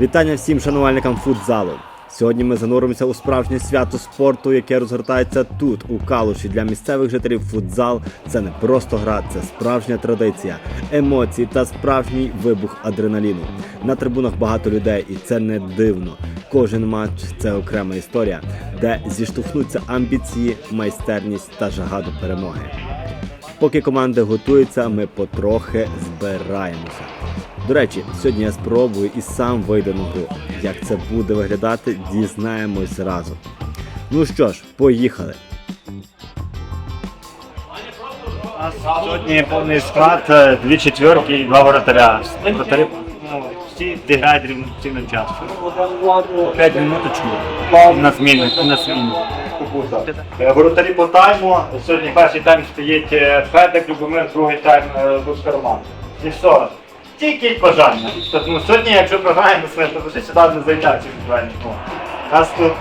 Вітання всім шанувальникам футзалу. Сьогодні ми зануримося у справжнє свято спорту, яке розгортається тут, у Калуші. Для місцевих жителів футзал це не просто гра, це справжня традиція, емоції та справжній вибух адреналіну. На трибунах багато людей, і це не дивно. Кожен матч це окрема історія, де зіштовхнуться амбіції, майстерність та жага до перемоги. Поки команди готуються, ми потрохи збираємося. До речі, сьогодні я спробую і сам вийду на гру. Як це буде виглядати, дізнаємось разом. Ну що ж, поїхали. У нас сьогодні повний склад, е, дві четверки і два воротаря. Воротарі ну, всі зіграють рівноцінним часом. 5 минуточку на зміну. На зміну. Е, Воротарі по тайму. Сьогодні перший тайм стоїть е, Федик, Любомир, другий тайм Лускарман. І все. Тільки бажання. Тобто, ну, сьогодні, якщо програємо, то вже сюди не ці бажання. Ну, Нас тут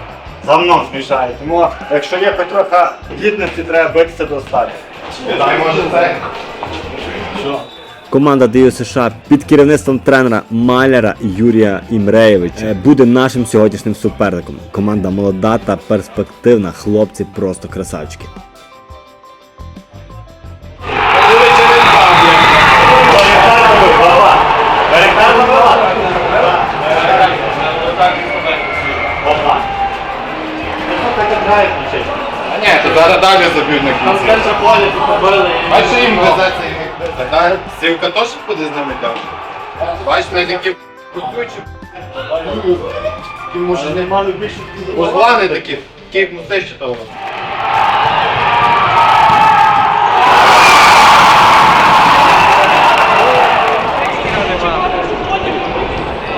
за мною змішає. Тому якщо є хоч трохи гідності, треба битися до останнього. Команда ДЮ США під керівництвом тренера Маляра Юрія Імреєвича е, буде нашим сьогоднішнім суперником. Команда молода та перспективна. Хлопці просто красавчики. А ні, то зараз далі заб'ють на кінці. Бачиш, їм везеться і не везе. Сівка теж буде з ними далі. Бачиш, ми такі кусючі. Такі може не мали більше. Узлани такі, такі муси ще того.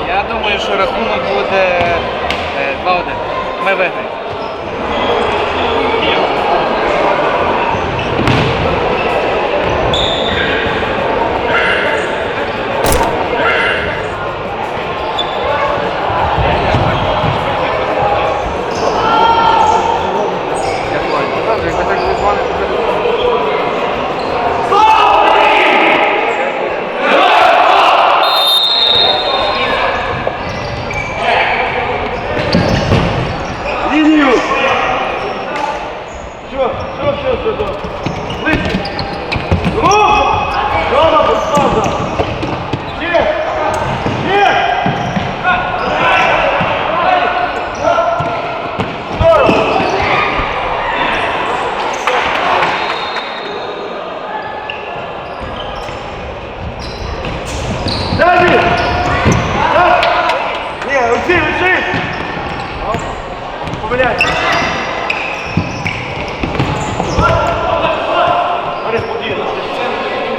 Я думаю, що рахунок буде е, 2-1. Ми виграємо.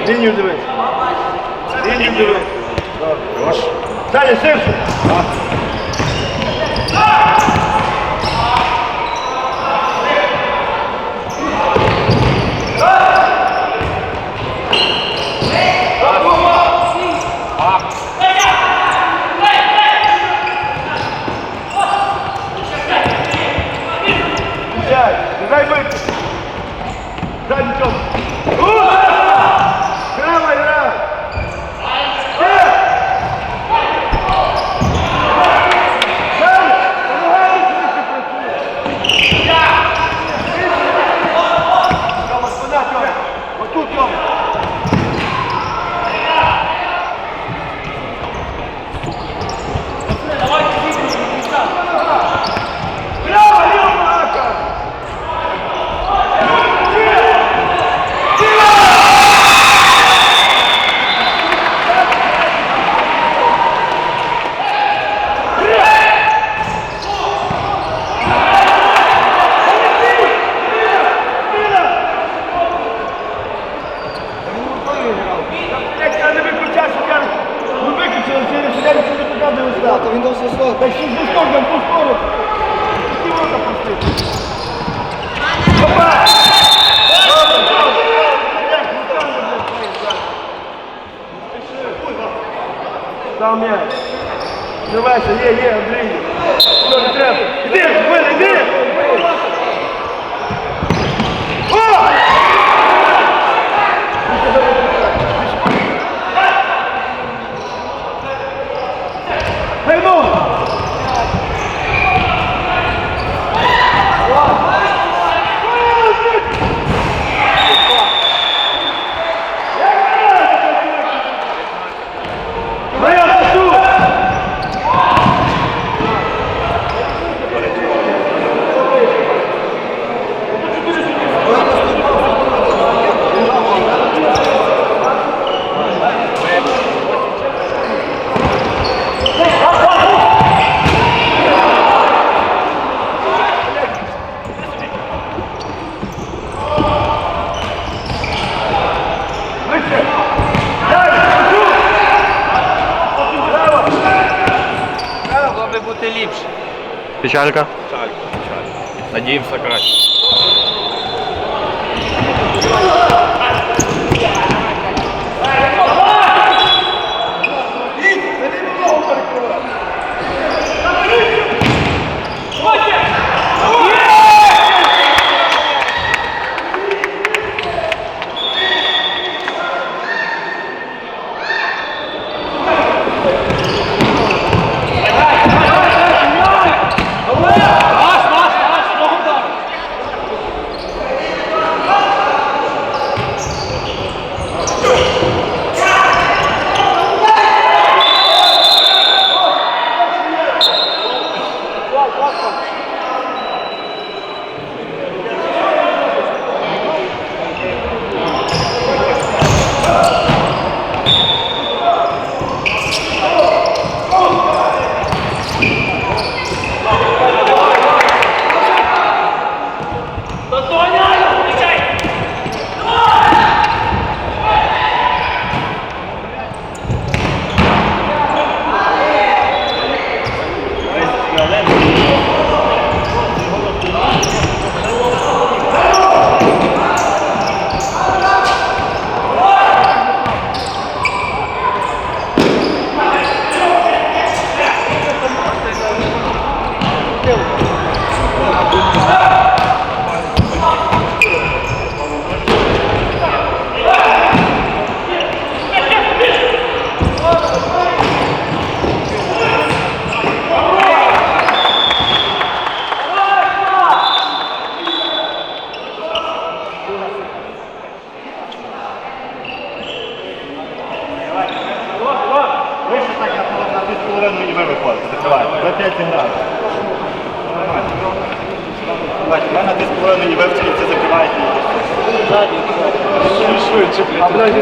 Лінію дивись. Лінію дивись. Далі, ширше. Дай бити. Дай нічого. Прямо грай. Отут, Тьома. Прямо, ліво, Мака! Я не виключаю, що кажуть, ви виключили, чи не сидять, що не показує стати. Він дав все Так що з диском, там ту сторону. Ті ворота пусти. Опа! Добре, добре. Як, ну там не буде стоїть, так. Там я. Тривайся, є, є, Андрій. Що не треба? Іди, Виль, іди! Печалька. Надіємося краще. Ви на 2,5 і ви в кінці закриваєте. Швидше, блядь.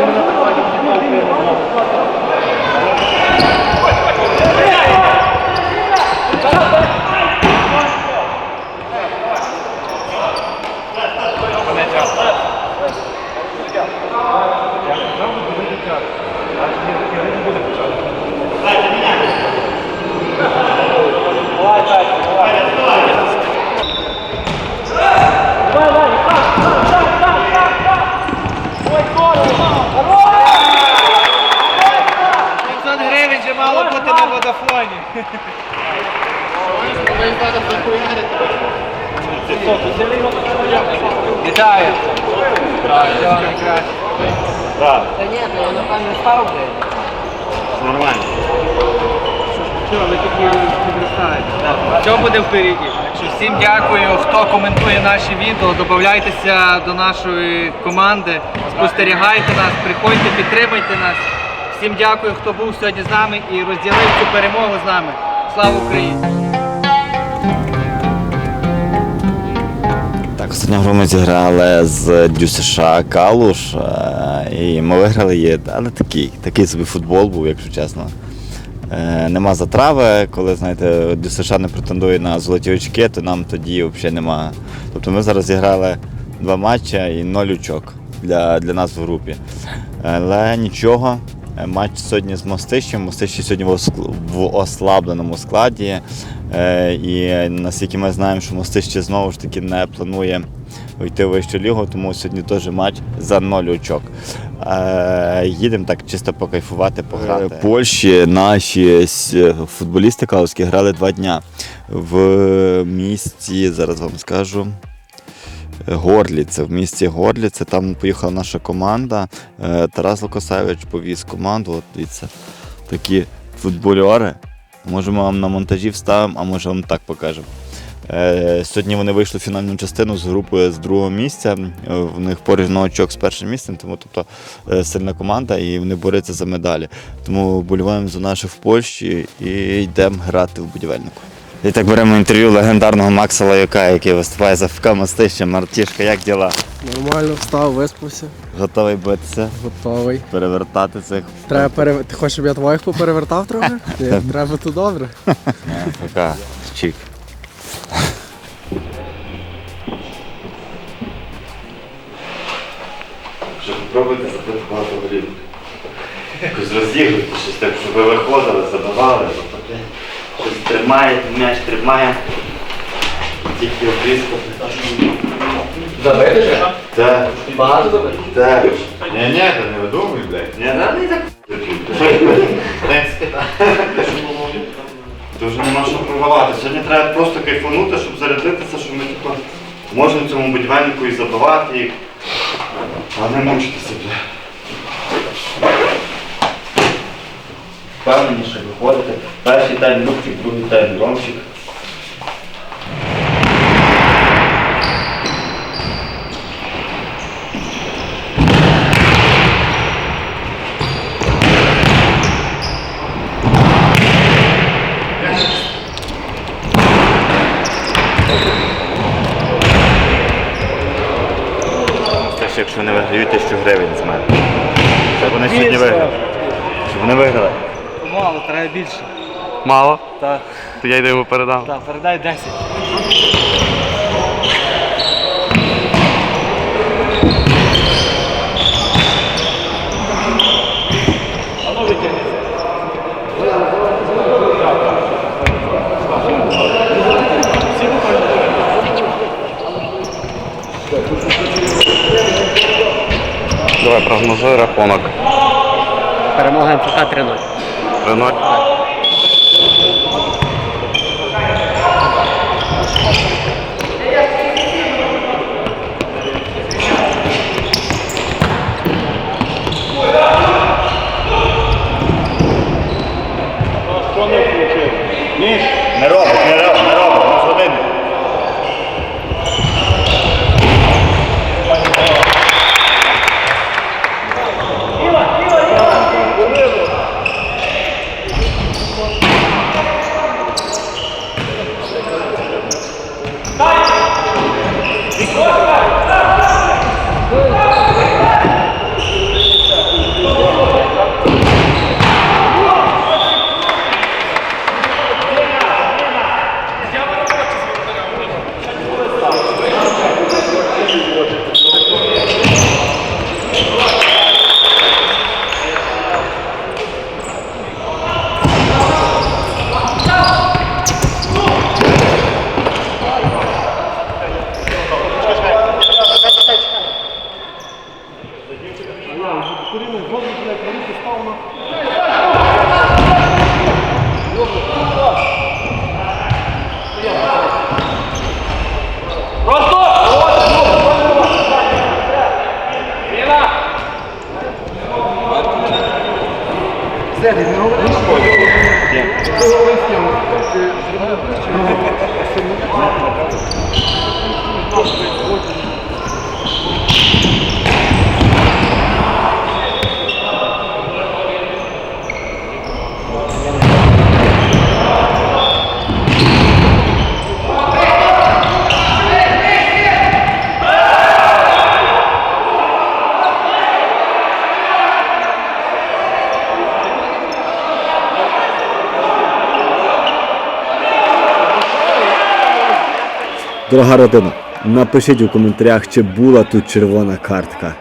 П'ятсот гривень вже мало бути на водофоні. Вітаю. Та ні, я напевно став, блядь. нормально. Що, буде впереді? Всім дякую, хто коментує наші відео. Додавайтеся до нашої команди, спостерігайте нас, приходьте, підтримуйте нас. Всім дякую, хто був сьогодні з нами і розділив цю перемогу з нами. Слава Україні! Так, остання гру ми зіграли з Дю США Калуш, е, і ми виграли її, але такий, такий собі футбол був, якщо чесно. Е, Нема затрави, коли знаєте, Дю США не претендує на золоті очки, то нам тоді взагалі нема. Тобто ми зараз зіграли два матчі і ноль очок для, для нас в групі. Але нічого. Е, Матч сьогодні з Мостищем. Мостище сьогодні в ослабленому складі. Е, І наскільки ми знаємо, що Мостище знову ж таки не планує вийти в вищу лігу, тому сьогодні теж матч за ноль очок. Е, Їдемо так чисто покайфувати, пограти. Польщі наші футболісти калузькі грали два дня в місті, зараз вам скажу. Горліце, в місті Горліце. Там поїхала наша команда. Е, Тарас Лукасевич повіз команду. От дивіться, такі футбольори. Можемо вам на монтажі вставимо, а може вам так покажемо. Е, Сьогодні вони вийшли в фінальну частину з групою з другого місця. В них на очок з першим місцем, тому тобто е, сильна команда і вони борються за медалі. Тому вболіваємо за наших в Польщі і йдемо грати в будівельнику. І так беремо інтерв'ю легендарного Макса Лаюка, який виступає за ФК Мостище. Мартішка, як діла? Нормально, встав, виспався, Готовий битися, готовий. перевертати цих Треба пере... Ти хочеш, щоб я твоїх поперевертав трохи? Ні, треба, то добре. ФК. Чик. Щоб спробуйте забити багато голів. Якось розігруйте щось так, щоб ви виходили, забивали. Тримає, м'яч тримає. Тільки близько. Забити ще? Так. Багато забити? Так. Ні, ні, ти не видумуй, блядь. Ні, да, не так. Вже нема що провалати. Сьогодні треба просто кайфанути, щоб зарядитися, щоб ми типу, можемо цьому будівельнику і забивати їх, а не мучитися, бля. Впевненіше виходити. Перший тайм Любчик, другий тайм Ромчик. Якщо не виграють тисячу гривень з мене. Щоб вони сьогодні виграли. Щоб вони виграли. Мало, треба більше. Мало? Так, То я йому передам. так, передай 10. Давай прогнозуй рахунок. Перемога МФК 3-0. 3-0. Не Дорога родина, напишіть у коментарях, чи була тут червона картка.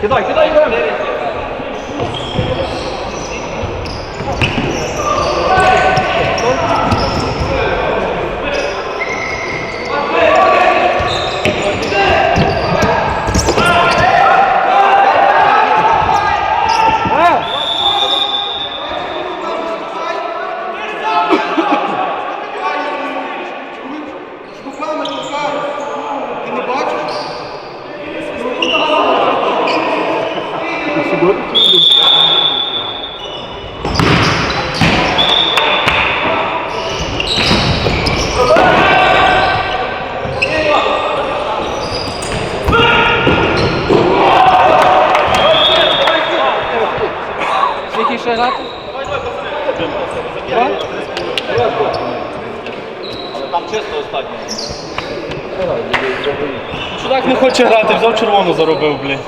Скільки ще грати? Чудак не хоче грати, взяв червону заробив, блін.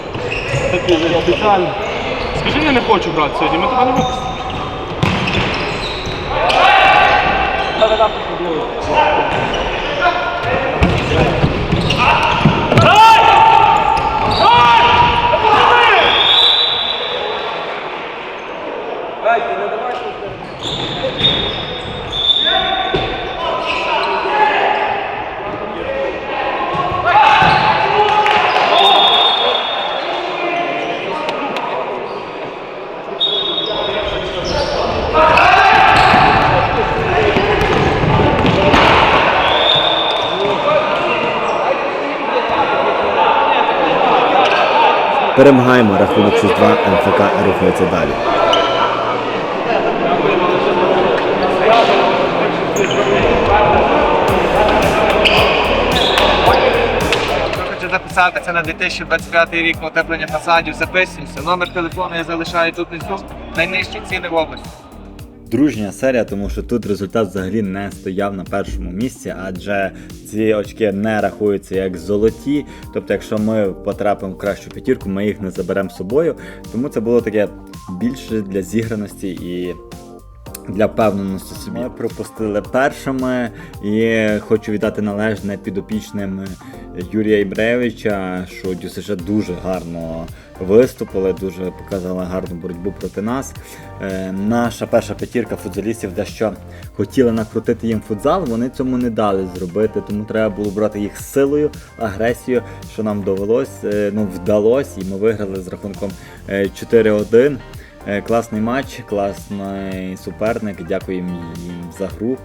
Такий же спеціально. Скажи, я не хочу грати сьогодні, ми тебе не випустимо. Перемагаємо рахунок 6-2, МФК рухається далі. Хоче записатися на 2025 рік утеплення фасадів, записуємося. Номер телефону я залишаю тут внизу. Найнижчі ціни в області. Дружня серія, тому що тут результат взагалі не стояв на першому місці, адже ці очки не рахуються як золоті. Тобто, якщо ми потрапимо в кращу п'ятірку, ми їх не заберемо з собою. Тому це було таке більше для зіграності і. Для впевненості собі ми пропустили першими і хочу віддати належне підопічним Юрія Ібревича, що ДЮСШ дуже гарно виступили, дуже показали гарну боротьбу проти нас. Е, наша перша п'ятірка футзалістів дещо хотіли накрутити їм футзал, вони цьому не дали зробити, тому треба було брати їх силою, агресією, що нам довелось, е, ну вдалося, і ми виграли з рахунком е, 4-1. Е, Класний матч, класний суперник. Дякуємо їм за гру.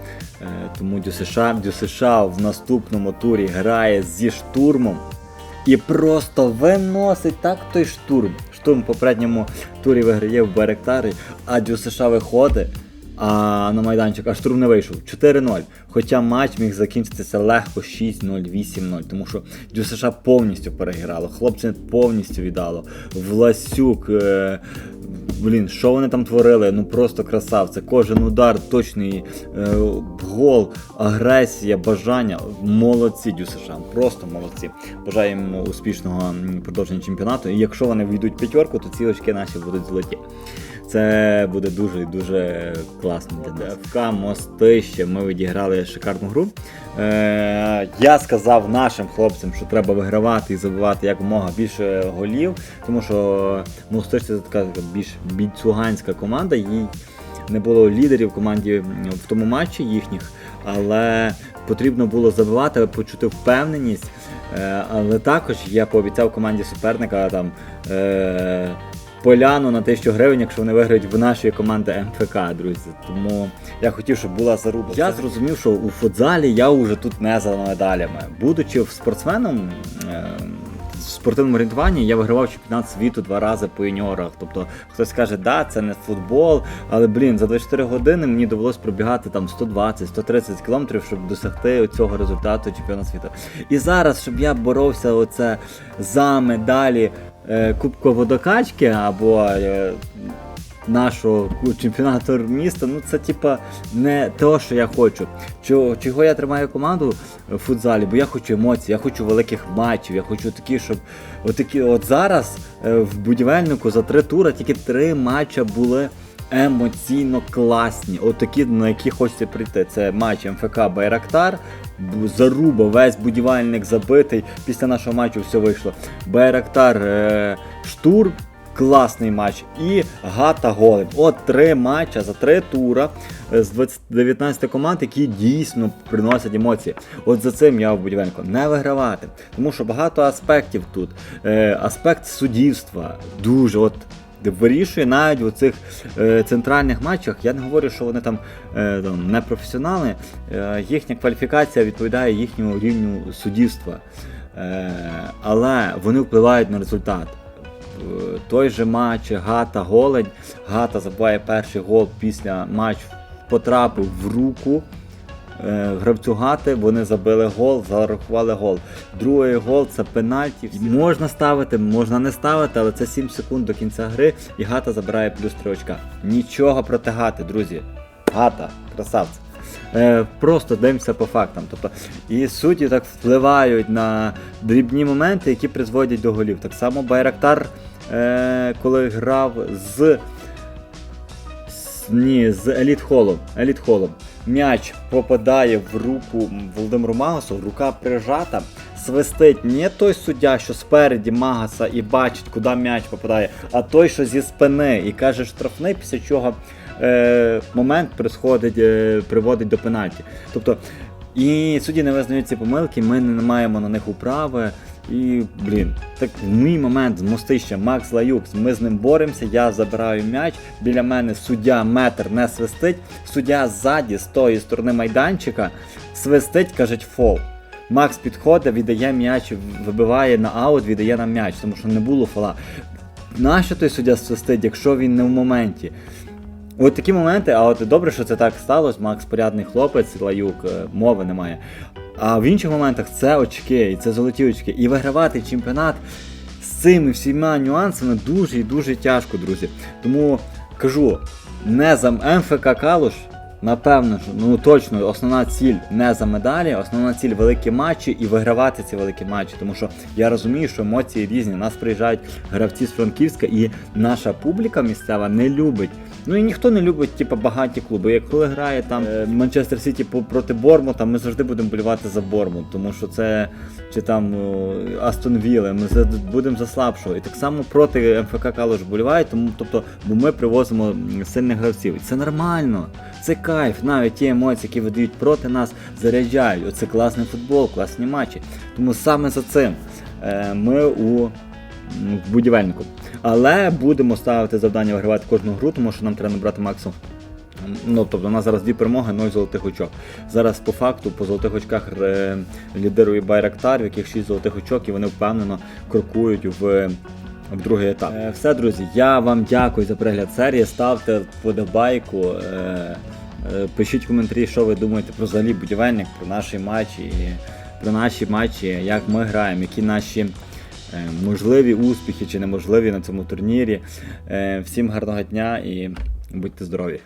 Тому ДЮСШ, ДЮСШ в наступному турі грає зі штурмом і просто виносить так той штурм. Штурм в попередньому турі виграє в Беректарі, а ДЮСШ виходить. А на майданчик, а штурм не вийшов 4-0. Хоча матч міг закінчитися легко 6-0, 8-0, тому що ДЮСШ повністю переграло, хлопці повністю віддало. Власюк, е, блін, що вони там творили? Ну просто красавце. Кожен удар, точний е, гол, агресія, бажання. Молодці Дюсаша, просто молодці. Бажаємо успішного продовження чемпіонату. І якщо вони війдуть п'ятерку, то ці очки наші будуть золоті. Це буде дуже і дуже класно для ДФК. Мостище. Ми відіграли шикарну гру. Е, я сказав нашим хлопцям, що треба вигравати і забивати якомога більше голів, тому що Мостище це така більш бійцуганська команда. Їй не було лідерів в команді в тому матчі їхніх, але потрібно було забивати, почути впевненість. Е, але також я пообіцяв команді суперника там. Поляну на 1000 гривень, якщо вони виграють в нашої команди МФК, друзі. Тому я хотів, щоб була заруба. Я зрозумів, що у футзалі я вже тут не за медалями. Будучи спортсменом, е, в спортивному орієнтуванні я вигравав чемпіонат світу два рази по юніорах. Тобто хтось каже, да, це не футбол, але блін, за 24 години мені довелось пробігати там 120-130 кілометрів, щоб досягти цього результату чемпіонату світу. І зараз, щоб я боровся оце за медалі е, Кубководокачки або е, нашого чемпіонату міста, ну це типа не те, що я хочу. Чого, я тримаю команду в футзалі? Бо я хочу емоцій, я хочу великих матчів, я хочу такі, щоб отакі, от зараз е, в будівельнику за три тури тільки три матча були. Емоційно класні, отакі, на які хочеться прийти. Це матч МФК Байрактар, заруба, весь будівельник забитий. Після нашого матчу все вийшло. Байрактар е, Штурм, класний матч. І Гата Голем. От три матча за три тура е, з 20 19 команд, які дійсно приносять емоції. От за цим я в будівельнику не вигравати. Тому що багато аспектів тут. Е, аспект суддівства дуже от. Вирішує навіть у цих е, центральних матчах. Я не говорю, що вони там, е, там не професіонали. Е, їхня кваліфікація відповідає їхньому рівню суддівства. Е, але вони впливають на результат. Той же матч Гата Голень. Гата забуває перший гол після матчу, потрапив в руку. Е, Гравцю Гати вони забили гол, зарахували гол. Другий гол це пенальті. Можна ставити, можна не ставити, але це 7 секунд до кінця гри, і Гата забирає плюс 3 очка. Нічого проти Гати, друзі. Гата, красавці. Е, просто дивимося по фактам. Тобто, і судді так впливають на дрібні моменти, які призводять до голів. Так само Байрактар, е, коли грав з- Ні, з Еліт Холом. Еліт Холом. М'яч попадає в руку Володимиру Магасу, рука прижата, свистить не той суддя, що спереді Магаса і бачить, куди м'яч попадає, а той, що зі спини, і каже штрафний, після чого е, момент е, приводить до пенальті. Тобто, і судді не визнають ці помилки, ми не маємо на них управи. І, блін, так мій момент з мостища Макс Лаюк, ми з ним боремося, я забираю м'яч, біля мене суддя метр не свистить, суддя ззаді з тої сторони майданчика свистить, кажуть фол. Макс підходить, віддає м'яч, вибиває на аут, віддає нам м'яч, тому що не було фола. Нащо той суддя свистить, якщо він не в моменті? От такі моменти, а от добре, що це так сталося. Макс порядний хлопець, лаюк, е, мови немає. А в інших моментах це очки, і це золоті очки. І вигравати чемпіонат з цими всіма нюансами дуже і дуже тяжко, друзі. Тому кажу, не за МФК Калуш. Напевно, ну точно основна ціль не за медалі, основна ціль великі матчі і вигравати ці великі матчі. Тому що я розумію, що емоції різні. Нас приїжджають гравці з Франківська, і наша публіка місцева не любить. Ну і ніхто не любить, типу, багаті клуби. Як коли грає там е, Манчестер Сіті проти Бормута, ми завжди будемо болівати за Бормут, тому що це чи там о, Астон Вілли, ми будемо за слабшого. І так само проти МФК Калуш болівають, тому тобто, бо ми привозимо сильних гравців. І це нормально, це кайф. Навіть ті емоції, які видають проти нас, заряджають. Оце класний футбол, класні матчі. Тому саме за цим е, ми у в будівельнику. Але будемо ставити завдання вигравати кожну гру, тому що нам треба набрати максимум. Ну, тобто у нас зараз дві перемоги, 0 золотих очок. Зараз по факту по золотих очках е, лідирує Байрактар, в яких 6 золотих очок, і вони впевнено крокують в. В другий етап. Е, Все, друзі, я вам дякую за перегляд серії. Ставте вподобайку, е, е, пишіть коментарі, що ви думаєте про взагалі будівельник, про наші матчі, і про наші матчі, як ми граємо, які наші можливі успіхи чи неможливі на цьому турнірі. Всім гарного дня і будьте здорові!